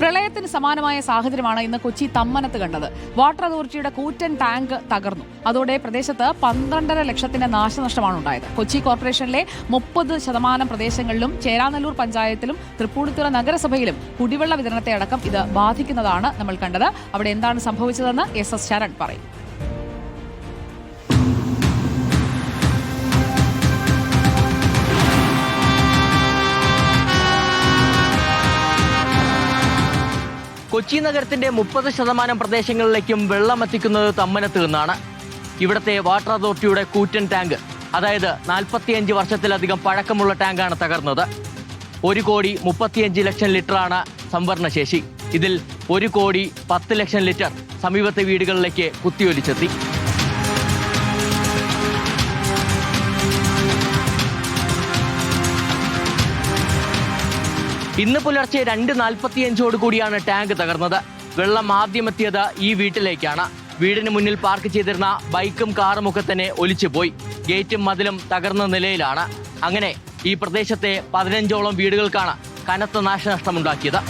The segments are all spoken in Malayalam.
പ്രളയത്തിന് സമാനമായ സാഹചര്യമാണ് ഇന്ന് കൊച്ചി തമ്മനത്ത് കണ്ടത്. വാട്ടർ അതോറിറ്റിയുടെ കൂറ്റൻ ടാങ്ക് തകർന്നു. അതോടെ പ്രദേശത്ത് പന്ത്രണ്ടര ലക്ഷത്തിന്റെ നാശനഷ്ടമാണ് ഉണ്ടായത് കൊച്ചി കോർപ്പറേഷനിലെ മുപ്പത് ശതമാനം പ്രദേശങ്ങളിലും ചേരാനല്ലൂർ പഞ്ചായത്തിലും തൃപ്പൂണിത്തുറ നഗരസഭയിലും കുടിവെള്ള വിതരണത്തെ അടക്കം ഇത് ബാധിക്കുന്നതാണ് നമ്മൾ കണ്ടത്. അവിടെ എന്താണ് സംഭവിച്ചതെന്ന് എസ് എസ് ശരൺ പറയും. കൊച്ചി നഗരത്തിന്റെ മുപ്പത് ശതമാനം പ്രദേശങ്ങളിലേക്കും വെള്ളം എത്തിക്കുന്നത് തമ്മനത്ത് നിന്നാണ്. ഇവിടത്തെ വാട്ടർ അതോറിറ്റിയുടെ കൂറ്റൻ ടാങ്ക് അതായത് നാൽപ്പത്തിയഞ്ച് വർഷത്തിലധികം പഴക്കമുള്ള ടാങ്കാണ് തകർന്നത്. ഒരു കോടി മുപ്പത്തിയഞ്ച് ലക്ഷം ലിറ്ററാണ് സംഭരണശേഷി ഇതിൽ ഒരു കോടി പത്ത് ലക്ഷം ലിറ്റർ സമീപത്തെ വീടുകളിലേക്ക് കുത്തിയൊലിച്ചെത്തി. ഇന്ന് പുലർച്ചെ രണ്ട് നാൽപ്പത്തിയഞ്ചോട് കൂടിയാണ് ടാങ്ക് തകർന്നത്. വെള്ളം ആദ്യമെത്തിയത് ഈ വീട്ടിലേക്കാണ്. വീടിന് മുന്നിൽ പാർക്ക് ചെയ്തിരുന്ന ബൈക്കും കാറും ഒക്കെ തന്നെ ഒലിച്ചുപോയി. ഗേറ്റും മതിലും തകർന്ന നിലയിലാണ്. അങ്ങനെ ഈ പ്രദേശത്തെ പതിനഞ്ചോളം വീടുകൾക്കാണ് കനത്ത നാശനഷ്ടമുണ്ടാക്കിയത്.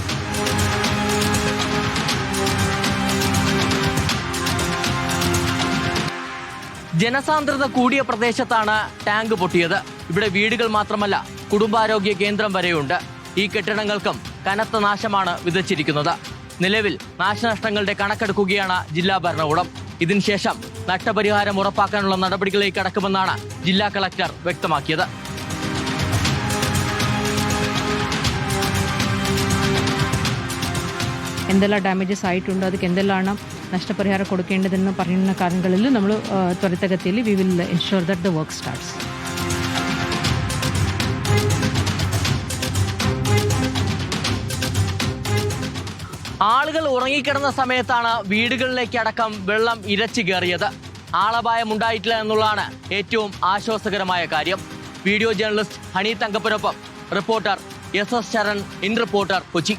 ജനസാന്ദ്രത കൂടിയ പ്രദേശത്താണ് ടാങ്ക് പൊട്ടിയത്. ഇവിടെ വീടുകൾ മാത്രമല്ല കുടുംബാരോഗ്യ കേന്ദ്രം വരെയുണ്ട്. ഈ കെട്ടിടങ്ങൾക്കും കനത്ത നാശമാണ് വിതച്ചിരിക്കുന്നത്. നിലവിൽ നാശനഷ്ടങ്ങളുടെ കണക്കെടുക്കുകയാണ് ജില്ലാ ഭരണകൂടം. ഇതിനുശേഷം നഷ്ടപരിഹാരം ഉറപ്പാക്കാനുള്ള നടപടികളിലേക്ക് കടക്കുമെന്നാണ് ജില്ലാ കളക്ടർ വ്യക്തമാക്കിയത്. എന്തെല്ലാം ഡാമേജസ് ആയിട്ടുണ്ട് അതൊക്കെ എന്തെല്ലാം നഷ്ടപരിഹാരം കൊടുക്കേണ്ടതെന്ന് പറയുന്ന കാര്യങ്ങളിൽ നമ്മൾ ത്വരിതഗതിയിൽ we will ensure that the work starts ആളുകൾ ഉറങ്ങിക്കിടന്ന സമയത്താണ് വീടുകളിലേക്ക് അടക്കം വെള്ളം ഇരച്ചു കയറിയത്. ആളപായം ഉണ്ടായിട്ടില്ല എന്നുള്ളതാണ് ഏറ്റവും ആശ്വാസകരമായ കാര്യം. Video journalist Honey തങ്കപ്പനൊപ്പം reporter S S Sharan in reporter Kochi.